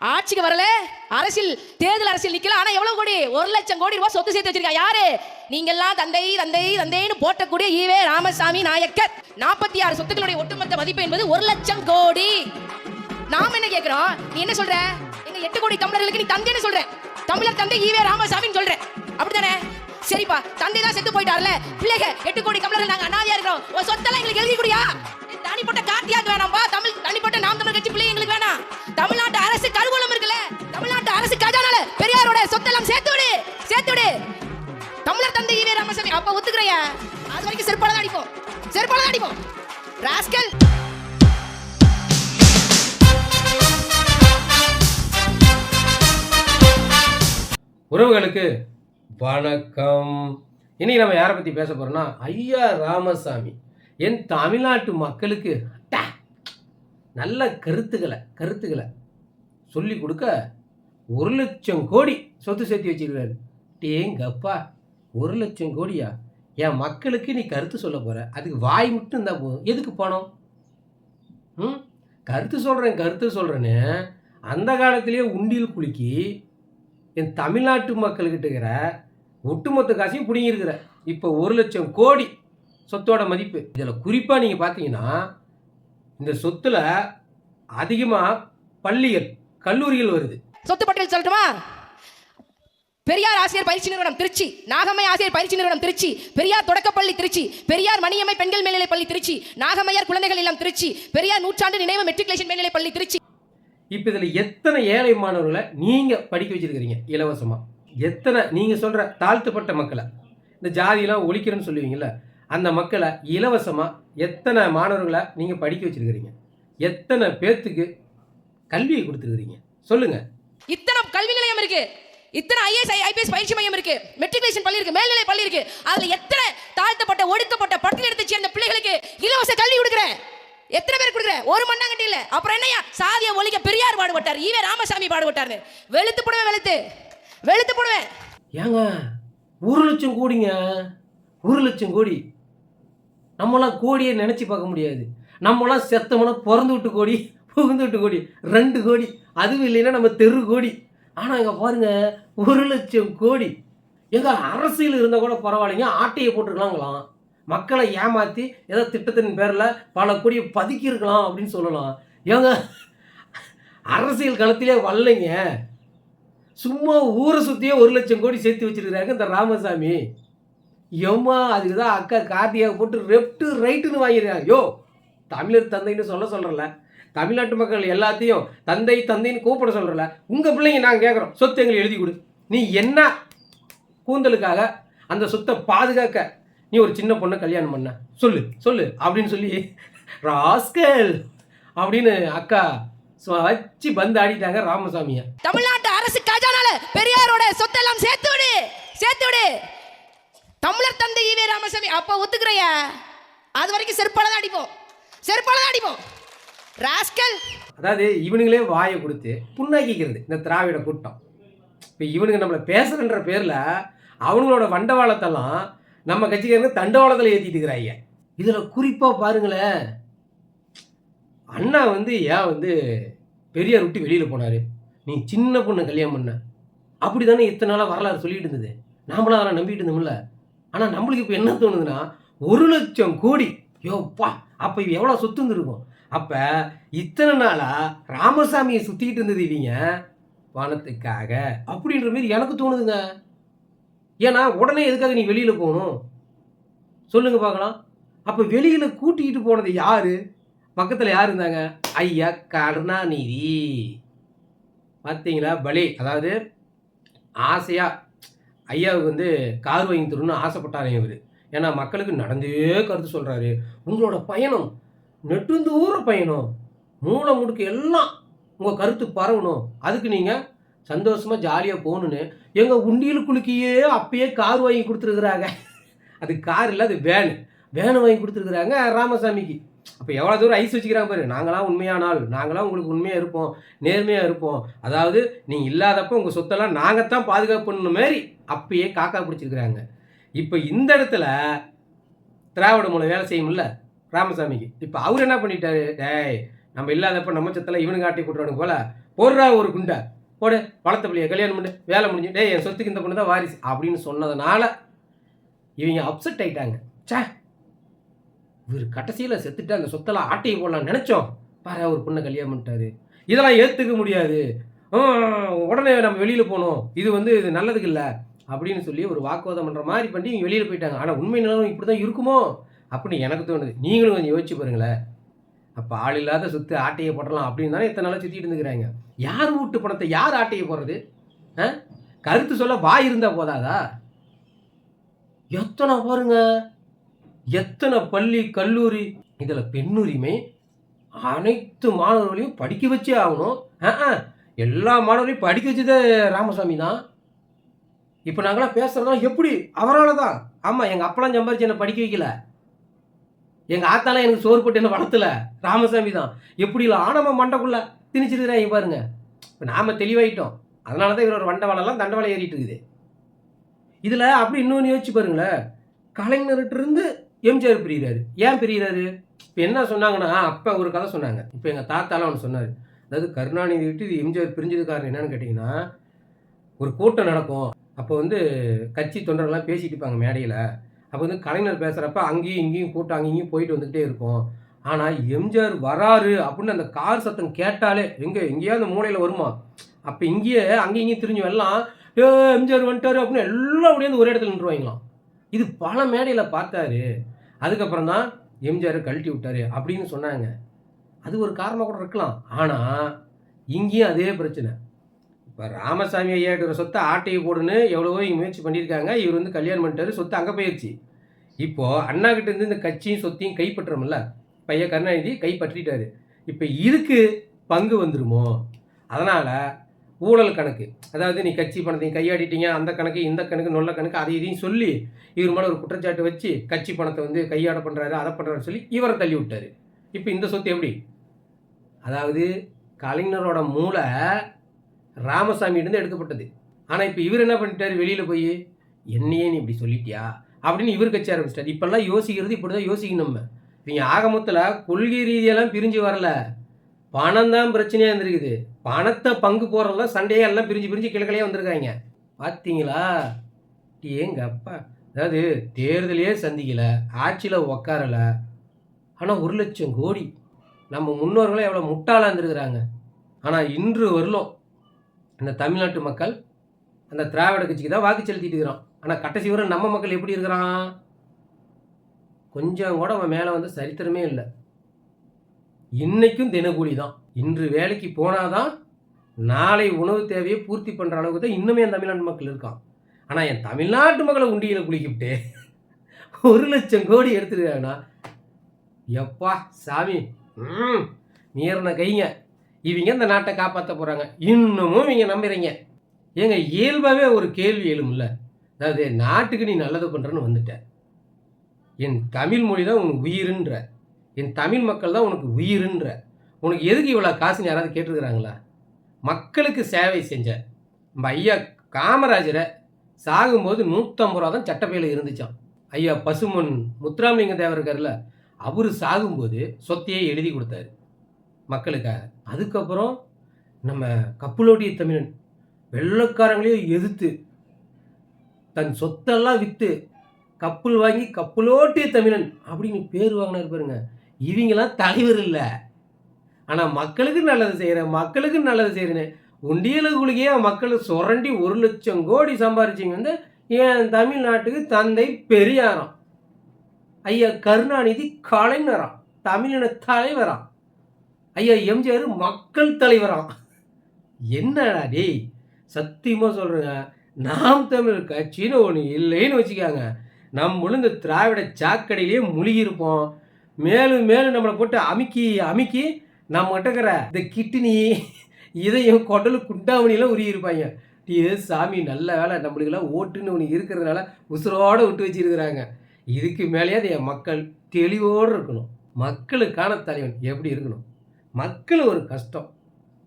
ஆட்சிக்கு வரல. அரசியல் தேர்தல் அரசியல் நிக்கல. ஆனா எவ்வளவு கோடி? ஒரு லட்சம் கோடி ரூபாய் சொத்து சேர்த்து வச்சிருக்கா. யாரு? நீங்க எல்லாம் தந்தை தந்தை தந்தைன்னு போட்டக்கூடிய ஈவே ராமசாமி நாயக்கர். நாற்பத்தி ஆறு சொத்துக்களுடைய ஒட்டுமொத்த மதிப்பு என்பது ஒரு லட்சம் கோடி. நாம என்ன கேக்குறோம்? நீ என்ன சொல்ற? எங்க எட்டு கோடி தமிழர்களுக்கு நீ தந்தைன்னு சொல்ற. தமிழர் தந்தை ஈவே ராமசாமின்னு சொல்ற. அப்படித்தானே? சரிப்பா. தந்தை தான் செத்து போயிட்டார்ல. பிள்ளைக எட்டு கோடி தமிழர்கள் நாங்க அனாதையா இருக்கிறோம். உன் சொத்தெல்லாம் எங்களுக்கு எழுதி குடியா? தனிப்பட்ட கார்த்தியாக்கு வேணாம்பா. தமிழ் தனிப்பட்ட நாம் தமிழ் கட்சி பிள்ளை. தமிழர் தந்தை ஈவே ராமசாமி. அப்ப ஒத்துக்கிறையா அது வரைக்கும் செருப்பால தான் அடிப்போம். செருப்பால தான் அடிப்போம். ராஸ்கல். உறவுகளுக்கு வணக்கம். இன்னைக்கு நம்ம யாரை பற்றி பேச போறோம்னா ஐயா ராமசாமி. என் தமிழ்நாட்டு மக்களுக்கு நல்ல கருத்துக்களை கருத்துக்களை சொல்லி கொடுக்க ஒரு லட்சம் கோடி சொத்து சேர்த்து வச்சிருக்காரு டேங்கப்பா. ஒரு லட்சம் கோடியா? என் மக்களுக்கு நீ கருத்து சொல்ல போகிற அதுக்கு வாய் மட்டும் இருந்தால் போதும். எதுக்கு பணம்? ம்? கருத்து சொல்கிறேன் கருத்து சொல்கிறேன்னு அந்த காலத்திலேயே உண்டியல் குலுக்கி என் தமிழ்நாட்டு மக்கள்கிட்ட இருக்கிற ஒட்டுமொத்த காசையும் பிடிங்கிருக்கிற இப்போ ஒரு லட்சம் கோடி சொத்தோட மதிப்பு. இதில் குறிப்பாக நீங்கள் பார்த்தீங்கன்னா இந்த சொத்தில் அதிகமாக பள்ளிகள் கல்லூரிகள் வருது. சொத்து பட்டியல் சொல்லட்டுமா? பெரியார் ஆசிரியர் பயிற்சி நிறுவனம் திருச்சி நாகம்மை ஆசிரியர் பயிற்சி நிறுவனம் திருச்சி பெரியார் தொடக்கப்பள்ளி திருச்சி பெரியார் மணியம்மை பெண்கள் மேல்நிலைப் பள்ளி திருச்சி நாகம்மையார் குழந்தைகள் இல்லம் திருச்சி பெரியார் நூற்றாண்டு நினைவு மெட்ரிகுலேஷன் மேல்நிலைப் பள்ளி திருச்சி. இப்போ இதில் எத்தனை ஏழை மாணவர்களை நீங்கள் படிக்க வச்சிருக்கிறீங்க? இலவசமாக எத்தனை நீங்கள் சொல்கிற தாழ்த்தப்பட்ட மக்களை. இந்த ஜாதியெல்லாம் ஒழிக்கிறேன்னு சொல்லுவீங்கல்ல அந்த மக்களை இலவசமாக எத்தனை மாணவர்களை நீங்கள் படிக்க வச்சிருக்கிறீங்க? எத்தனை பேர்த்துக்கு கல்வியை கொடுத்துருக்கிறீங்க? சொல்லுங்கள் இத்தனை கல்வி நிலையம் இருக்கு. இத்தனை ஐஏஎஸ் ஐபிஎஸ் பயிற்சி மையம் இருக்கு. மெட்ரிகுலேஷன் பள்ளி இருக்கு மேல்நிலை பள்ளி இருக்கு. அதுல எத்தனை தாழ்த்தப்பட்ட ஒடுக்கப்பட்ட பட்டியலத்தை சேர்ந்த பிள்ளைகளுக்கு இலவச கல்வி கொடுக்குறேன் எத்தனை பேர் கொடுக்குற? ஒரு மண்ணாங்கட்டி இல்ல. அப்புறம் என்னையா சாதிய ஒழிக்க பெரியார் பாடுபட்டார். ஈவே ராமசாமி பாடுபட்டாரு. வெளுத்து போடுவேன் வெளுத்து. வெளுத்து போடுவேன். ஏங்க ஒரு லட்சம் கோடிங்க. ஒரு லட்சம் கோடி. நம்மளாம் கோடியை நினச்சி பார்க்க முடியாது. நம்மளாம் செத்தோம்னா பிறந்து விட்டு கோடி புகுந்து விட்டு கோடி ரெண்டு கோடி அதுவும் இல்லைன்னா நம்ம தெரு கோடி. ஆனால் இங்கே பாருங்க ஒரு லட்சம் கோடி. எங்கள் அரசியல் இருந்தால் கூட பரவாயில்லைங்க ஆட்டையை போட்டுருக்கலாங்களாம். மக்களை ஏமாற்றி ஏதோ திட்டத்தின் பேரில் பல கோடியை பதுக்கியிருக்கலாம் அப்படின்னு சொல்லலாம். ஏங்க அரசியல் களத்திலே வரலைங்க. சும்மா ஊரை சுற்றியே ஒரு லட்சம் கோடி சேர்த்து வச்சிருக்கிறாங்க இந்த ராமசாமி. எம்மா அதுக்கு தான் அக்கா கார்த்தியாக போட்டு லெஃப்ட்டு ரைட்டுன்னு வாங்கிடுறாங்க யோ தமிழர் தந்தைன்னு சொல்ல சொல்கிறல தமிழ்நாட்டு மக்கள் எல்லாத்தையும் தந்தை தந்தைன்னு கூப்பிட சொல்கிறல உங்கள் பிள்ளைங்க நாங்கள் கேட்குறோம் சொத்து எங்களுக்கு எழுதி கொடு. நீ என்ன கூந்தலுக்காக அந்த சொத்தை பாதுகாக்க நீ ஒரு சின்ன பொண்ணை கல்யாணம் பண்ண? சொல்லு சொல்லு அப்படின்னு சொல்லி ராஸ்கல் அப்படின்னு அக்கா வச்சு பந்து ஆடிட்டாங்க ராமசாமியை. தமிழ்நாட்டு அரசு கஜானால பெரியாரோட சொத்தெல்லாம் சேர்த்து விடு. சேர்த்து விடு. தமிழர் தந்தை ஈவே ராமசாமி அப்ப ஒத்துக்கிறையா? அது வரைக்கும் செருப்பால தான் அடிப்போம். செருப்பால தான் அடிப்போம். ராஸ்கல். அதாவது இவனுங்களே வாயை கொடுத்து புண்ணாக்கிக்கிறது இந்த திராவிட கூட்டம். இப்போ இவனுங்க நம்மளை பேசுகிறன்ற பேரில் அவங்களோட வண்டவாளத்தெல்லாம் நம்ம கட்சிக்காரங்க தண்டவாளத்தில் ஏற்றிட்டு இருக்கிறாங்க இதில் குறிப்பாக பாருங்களேன். அண்ணா வந்து ஏன் வந்து பெரியார் விட்டு வெளியில் போனார்? நீ சின்ன பொண்ணு கல்யாணம் பண்ண. அப்படி தானே இத்தனை நாளாக வரலாறு சொல்லிட்டு இருந்தது. நாமளும் அதெல்லாம் நம்பிட்டு இருந்தோம்ல. ஆனால் நம்மளுக்கு இப்போ என்ன தோணுதுன்னா ஒரு லட்சம் கோடி. யோப்பா அப்போ இவ எவ்வளோ சொத்து இருந்திருக்கும்? அப்போ இத்தனை நாளாக ராமசாமியை சுற்றிக்கிட்டு இருந்தது இவங்க? பணத்துக்காக அப்படின்ற மாதிரி எனக்கு தோணுதுங்க. ஏன்னா உடனே எதுக்காக நீ வெளியில் போகணும்? சொல்லுங்க பார்க்கலாம். அப்போ வெளியில் கூட்டிக்கிட்டு போனது யார்? பக்கத்தில் யார் இருந்தாங்க? ஐயா கருணாநிதி. பார்த்தீங்களா பலி. அதாவது ஆசையாக ஐயாவுக்கு வந்து கார் வாங்கி தரணும்னு ஆசைப்பட்டாரே இவர். ஏன்னா மக்களுக்கு நடந்தே கருத்து சொல்கிறாரு உங்களோட பயணம் நெட்டுந்தூர பயணம். மூளை முடுக்கு எல்லாம் உங்கள் கருத்து பரவணும். அதுக்கு நீங்கள் சந்தோஷமாக ஜாலியாக போகணுன்னு எங்கள் உண்டியல் குலுக்கியே அப்பயே கார் வாங்கி கொடுத்துருக்குறாங்க. அது கார் இல்லை அது வேனு வேனு வாங்கி கொடுத்துருக்குறாங்க ராமசாமிக்கு. அப்போ எவ்வளோ தூரம் ஐஸ் வச்சுக்கிறாங்க பாரு. நாங்களாம் உண்மையான ஆள். நாங்களாம் உங்களுக்கு உண்மையாக இருப்போம். நேர்மையாக இருப்போம். அதாவது நீங்கள் இல்லாதப்போ உங்கள் சொத்தெல்லாம் நாங்கள் தான் பாதுகாப்பு பண்ணணும் மாரி அப்பயே காக்கா பிடிச்சிருக்கிறாங்க. இப்போ இந்த இடத்துல திராவிட மூலம் வேலை செய்யும்ல ராமசாமிக்கு. இப்போ அவர் என்ன பண்ணிட்டாரு? டேய் நம்ம இல்லாதப்ப நம்ம சத்தில் இவனுங்க ஆட்டி போட்டுறானு போல. போடுறா ஒரு குண்டை. போடு வளர்த்த பிள்ளைய கல்யாணம் பண்ணு வேலை முடிஞ்சு. டேய் என் சொத்துக்கு இந்த பொண்ணு தான் வாரிசு அப்படின்னு சொன்னதுனால இவங்க அப்செட் ஆயிட்டாங்க. ச்சே இவர் கடைசியில் செத்துட்டு அந்த சொத்தெல்லாம் ஆட்டையை போடலாம்னு நினச்சோம். பாரு ஒரு பொண்ணை கல்யாணம் பண்ணிட்டாரு. இதெல்லாம் ஏற்றுக்க முடியாது. உடனே நம்ம வெளியில் போகணும் இது வந்து இது நல்லதுக்கு இல்லை. அப்படின்னு சொல்லி ஒரு வாக்குவாதம் பண்ணுற மாதிரி பண்ணி இவங்க வெளியில் போயிட்டாங்க. ஆனால் உண்மை நிலவரம் இப்படி தான் இருக்குமோ? அப்படின்னு எனக்கு தோணுது. நீங்களும் கொஞ்சம் யோசிச்சு பாருங்களேன். அப்போ ஆள் இல்லாத சொத்து ஆட்டையை போடலாம் அப்படின்னு தானே இத்தனை நாளாக சுற்றிட்டு இருந்துக்கிறாங்க. யார் வீட்டு பணத்தை யார் ஆட்டையை போடுறது? ஆ? கருத்து சொல்ல வாய் இருந்தால் போதாதா? எத்தனை பாருங்க. எத்தனை பள்ளி கல்லூரி இதில் பெண்ணுரிமை அனைத்து மாணவர்களையும் படிக்க வச்சே ஆகணும். ஆ, ஆ. எல்லா மாணவர்களையும் படிக்க வச்சதே ராமசாமி தான். இப்போ நாங்களாம் பேசுகிறதா எப்படி? அவரால் தான். ஆமாம் எங்கள் அப்பெல்லாம் சம்பாரிச்சு என்னை படிக்க வைக்கல. எங்கள் ஆத்தாலாம் எனக்கு சோறு போட்டு என்ன வளர்த்தல? ராமசாமி தான். எப்படி இல்லை ஆனம மண்டைக்குள்ள திணிச்சிருக்கிறாங்க பாருங்க. இப்போ நாம தெளிவாயிட்டோம். அதனால தான் இவரோட வண்டவாளெல்லாம் தண்டவாளம் ஏறிட்டு இருக்குது இதில் அப்படி இன்னொன்று யோசிச்சு பாருங்களேன். கலைஞர்கிட்ட இருந்து எம்ஜிஆர் பிரிகிறாரு ஏன் பிரிகிறாரு இப்போ என்ன சொன்னாங்கன்னா அப்போ ஒரு கதை சொன்னாங்க. இப்போ எங்கள் தாத்தாலாம் ஒன்று சொன்னார். அதாவது கருணாநிதி விட்டு இது எம்ஜிஆர் பிரிஞ்சது காரணம் என்னன்னு கேட்டிங்கன்னா ஒரு கூட்டம் நடக்கும். அப்போ வந்து கட்சி தொண்டர்கள்லாம் பேசிட்டு இருப்பாங்க மேடையில். அப்போ வந்து கலைஞர் பேசுகிறப்ப அங்கேயும் இங்கேயும் கூட்டம் அங்கேயும் இங்கேயும் போயிட்டு வந்துக்கிட்டே இருக்கும். ஆனால் எம்ஜிஆர் வராரு அப்படின்னு அந்த கார் சத்தம் கேட்டாலே எங்கே எங்கேயாவது அந்த மூலையில் வருமா? அப்போ இங்கேயே அங்கேயும் இங்கேயும் திரிஞ்சு எல்லாம் ஏ எம்ஜிஆர் வந்துட்டாரு அப்படின்னு எல்லாம் அப்படியே வந்து ஒரே இடத்துல நின்றுவாங்களாம். இது பல மேடையில் பார்த்தாரு. அதுக்கப்புறம் தான் எம்ஜிஆர் கழட்டி விட்டாரு அப்படின்னு சொன்னாங்க. அது ஒரு காரணமாக கூட இருக்கலாம். ஆனால் இங்கேயும் அதே பிரச்சனை. இப்போ ராமசாமி ஐயா சொத்தை ஆட்டையை போடுன்னு எவ்வளவோ இங்கே முயற்சி பண்ணியிருக்காங்க. இவர் வந்து கல்யாணம் பண்ணிட்டாரு சொத்து அங்கே போயிடுச்சு இப்போது அண்ணா கிட்டேருந்து இந்த கட்சியும் சொத்தையும் கைப்பற்றோம்ல பையன் கருணாநிதி கைப்பற்றிட்டாரு. இப்போ இதுக்கு பங்கு வந்துருமோ? அதனால் ஊழல் கணக்கு. அதாவது நீ கட்சி பணத்தையும் கையாடிட்டீங்க அந்த கணக்கு இந்த கணக்கு நொல்ல கணக்கு அதை இதையும் சொல்லி இவர் மேலே ஒரு குற்றச்சாட்டு வச்சு கட்சி பணத்தை வந்து கையாட பண்ணுறாரு அதை பண்ணுறாரு சொல்லி இவரை தள்ளி விட்டார். இப்போ இந்த சொத்து எப்படி? அதாவது கலைஞரோட மூளை ராமசாமியிடந்து எடுக்கப்பட்டது. ஆனால் இப்போ இவர் என்ன பண்ணிட்டார்? வெளியில் போய் என்னையே நீ இப்படி சொல்லிட்டியா? அப்படின்னு இவர் கட்சி ஆரம்பிச்சிட்டார். இப்பெல்லாம் யோசிக்கிறது இப்படி தான் யோசிக்கணும் நம்ம. இவங்க மொத்தத்தில் கொள்கை ரீதியெல்லாம் பிரிஞ்சு வரல. பணம் தான் பிரச்சனையாக இருந்திருக்குது. பணத்தை பங்கு போகிறதெல்லாம் சண்டையே எல்லாம் பிரிஞ்சு பிரிஞ்சு கிழக்கிலேயே வந்திருக்காங்க. பார்த்தீங்களா ஏங்க அப்பா. அதாவது தேர்தலையே சந்திக்கல ஆட்சியில் உக்காரல. ஆனால் ஒரு லட்சம் கோடி. நம்ம முன்னோர்களும் எவ்வளோ முட்டாளாக இருந்திருக்கிறாங்க. ஆனால் இன்று வரலும் இந்த தமிழ்நாட்டு மக்கள் அந்த திராவிட கட்சிக்கு தான் வாக்கு செலுத்திட்டு இருக்கிறோம். ஆனால் கடைசி வரை நம்ம மக்கள் எப்படி இருக்கிறான்? கொஞ்சம் கூட அவன் மேலே வந்து சரித்திரமே இல்லை. இன்றைக்கும் தினக்கூலி தான். இன்று வேலைக்கு போனாதான் நாளை உணவு தேவையை பூர்த்தி பண்ணுற அளவுக்கு தான் இன்னுமே என் தமிழ்நாட்டு மக்கள் இருக்கான். ஆனால் என் தமிழ்நாட்டு மக்களை உண்டியில் குளிக்கிவிட்டு ஒரு லட்சம் கோடி எடுத்துருக்காங்கன்னா எப்பா சாமி ம் மீறின கைங்க. இவங்க இந்த நாட்டை காப்பாற்ற போகிறாங்க இன்னமும் இவங்க நம்புறீங்க. ஏங்க இயல்பாகவே ஒரு கேள்வி எழும்ல. அதாவது நாட்டுக்கு நீ நல்லது பண்ணுறன்னு வந்துட்ட. என் தமிழ் மொழி தான் உனக்கு உயிருன்ற. என் தமிழ் மக்கள் தான் உனக்கு உயிருன்ற. உனக்கு எதுக்கு இவ்வளோ காசுன்னு யாராவது கேட்டிருக்கிறாங்களா? மக்களுக்கு சேவை செஞ்ச. நம்ம ஐயா காமராஜரை சாகும்போது நூற்றம்பது ரூபா தான் சட்டப்பையில் இருந்துச்சான் ஐயா பசுமன் முத்துராமலிங்க தேவர் இருக்கார்ல அவர் சாகும்போது சொத்தையே எழுதி கொடுத்தாரு. மக்களுக்காக. அதுக்கப்புறம் நம்ம கப்பலோட்டிய தமிழன் வெள்ளக்காரங்களையும் எதிர்த்து தன் சொத்தெல்லாம் விற்று கப்பல் வாங்கி கப்பலோட்டிய தமிழன் அப்படின்னு பேர் வாங்கினார் பாருங்க. இவங்கெல்லாம் தலைவர் இல்லை. ஆனால் மக்களுக்கு நல்லது செய்கிறேன் மக்களுக்கு நல்லது செய்கிறேன்னு உண்டியலுக்குள்ளேயே மக்கள் சுரண்டி ஒரு லட்சம் கோடி சம்பாரிச்சிங்க வந்து என் தமிழ்நாட்டுக்கு தந்தை பெரியாராம். ஐயா கருணாநிதி கலைஞராம் தமிழின தலைவராம். ஐயா எம்ஜிஆர் மக்கள் தலைவராம் என்னடா டேய் சத்தியமாக சொல்கிறேங்க நாம் தமிழ் கட்சின்னு ஒன்று இல்லைன்னு வச்சுக்காங்க. நம்மளும் இந்த திராவிட சாக்கடையிலேயே முழுகியிருப்போம் மேலும் மேலும் நம்மளை போட்டு அமுக்கி அமுக்கி நம்மகிட்ட இருக்கிற இந்த கிட்னி இதையும் குடலு குண்டாமணியெல்லாம் உருகியிருப்பாங்க இருப்பாங்க. சாமி நல்ல வேலை. நம்மளுக்கெல்லாம் ஓட்டுன்னு ஒன்று இருக்கிறதுனால உசுரோடு விட்டு வச்சிருக்கிறாங்க. இதுக்கு மேலேயே என் மக்கள் தெளிவோடு இருக்கணும். மக்களுக்கான தலைவன் எப்படி இருக்கணும்? மக்கள் ஒரு கஷ்டம்.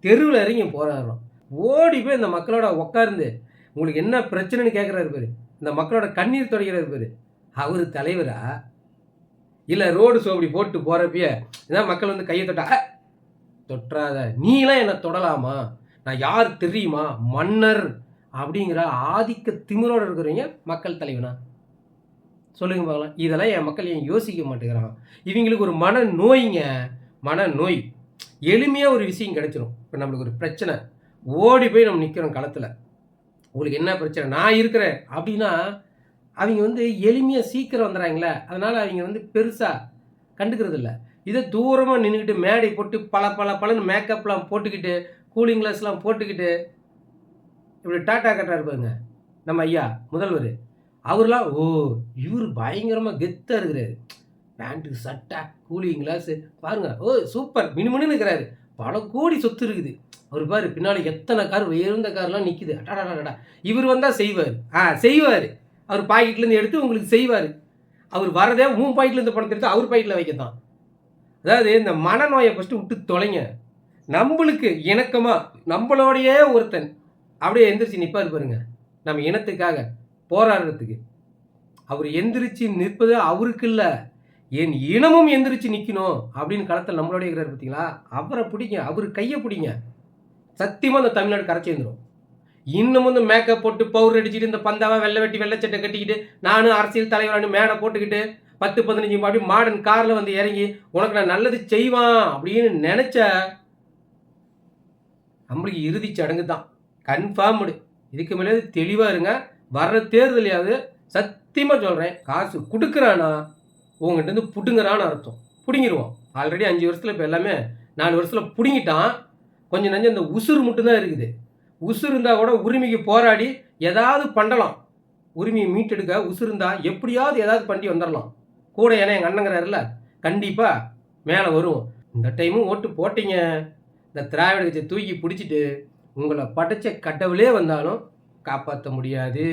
தெருவில் இறங்கி போராடுறோம். ஓடி போய் இந்த மக்களோட உட்கார்ந்து உங்களுக்கு என்ன பிரச்சனைன்னு கேட்குறாரு பேர். இந்த மக்களோட கண்ணீர் தொடக்கிறாரு பேர். அவர் தலைவரா? இல்லை ரோடு சோப்படி போட்டு போகிறப்பயே இதான் மக்கள் வந்து கையை தொட்டா தொட்டாத நீலாம் என்னை தொடலாமா? நான் யார் தெரியுமா? மன்னர். அப்படிங்கிற ஆதிக்க திமிரோடு இருக்கிறவங்க மக்கள் தலைவனா? சொல்லுங்க பார்க்கலாம். இதெல்லாம் என் மக்கள் ஏன் யோசிக்க மாட்டேங்கிறான்? இவங்களுக்கு ஒரு மன நோய்ங்க மன நோய் எளிமையாக ஒரு விஷயம் கிடைச்சிரும். இப்போ நம்மளுக்கு ஒரு பிரச்சனை. ஓடி போய் நம்ம நிற்கிறோம் களத்தில். உங்களுக்கு என்ன பிரச்சனை? நான் இருக்கிறேன். அப்படின்னா அவங்க வந்து எளிமையாக சீக்கிரம் வந்துடுறாங்களே அதனால் அவங்க வந்து பெருசாக கண்டுக்கிறது இல்லை. இதை தூரமாக நின்றுக்கிட்டு மேடை போட்டு பல பல பலன்னு மேக்கப்லாம் போட்டுக்கிட்டு கூலிங் கிளாஸ்லாம் போட்டுக்கிட்டு இப்படி டாட்டா கட்டா இருப்பாங்க நம்ம ஐயா முதல்வர். அவர்லாம் ஓ இவர் பயங்கரமாக கெத்தாக இருக்கிறாரு. பேண்ட்டு சட்டை கூலிங் கிளாஸு. பாருங்க ஓ சூப்பர். மினிமம்னு இருக்கிறாரு. பல கோடி சொத்து இருக்குது. அவர் பாரு பின்னால் எத்தனை கார் உயர்ந்த கார்லாம் நிற்கிது அடாடாடா இவர் வந்தால் செய்வார் ஆ செய்வார் அவர் பாக்கெட்லேருந்து எடுத்து உங்களுக்கு செய்வார் அவர் வரதே உன் பாக்கெட்லேருந்து பணத்தை எடுத்து அவர் பாக்கெட்டில் வைக்கத்தான் அதாவது இந்த மனநோயை ஃபஸ்ட்டு விட்டு தொலைங்க நம்மளுக்கு இணக்கமாக நம்மளோடையே ஒருத்தன் அப்படியே எந்திரிச்சு நிற்பார் பாருங்க நம்ம இனத்துக்காக போராடுறதுக்கு அவர் எந்திரிச்சு நிற்பது அவருக்கு இல்லை என் இனமும் எந்திரிச்சு நிற்கணும் அப்படின்னு களத்தில் நம்மளோட இருக்கிறார் பார்த்தீங்களா அவரை பிடிங்க அவர் கையை பிடிங்க. சத்தியமாக அந்த தமிழ்நாடு கரைச்சி வந்துடும் இன்னமும் இந்த மேக்கப் போட்டு பவுடர் அடிச்சுட்டு இந்த பந்தாவை வெள்ளை வெட்டி வெள்ளைச்சட்டை கட்டிக்கிட்டு நானும் அரசியல் தலைவரானு மேடை போட்டுக்கிட்டு பத்து பதினஞ்சு அப்படி மாடர்ன் காரில் வந்து இறங்கி உனக்கு நான் நல்லது செய்வான் அப்படின்னு நினச்ச நம்மளுக்கு இறுதி சடங்கு தான். கன்ஃபார்ம்டு இதுக்கு மேலே தெளிவாக இருங்க. வர்ற தேர்தலையாவது சத்தியமாக சொல்கிறேன் காசு கொடுக்குறானா? உங்ககிட்ட இருந்து புடுங்குறான்னு அர்த்தம். பிடுங்கிடுவான் ஆல்ரெடி அஞ்சு வருஷத்தில் இப்போ எல்லாமே நாலு வருஷத்தில் பிடுங்கிட்டான். கொஞ்சம் நஞ்சம் இந்த உசுறு மட்டும்தான் இருக்குது. உசுறு இருந்தால் கூட உரிமைக்கு போராடி ஏதாவது பண்ணலாம். உரிமையை மீட்டெடுக்க உசுறு இருந்தால் எப்படியாவது ஏதாவது பண்ணி வந்துடலாம் கூட ஏன்னா எங்கள் அண்ணங்கிறாருல கண்டிப்பாக மேலே வரும். இந்த டைமும் ஓட்டு போட்டீங்க. இந்த திராவிட கட்சியை தூக்கி பிடிச்சிட்டு உங்களை படைச்ச கடவுளே வந்தாலும் காப்பாற்ற முடியாது.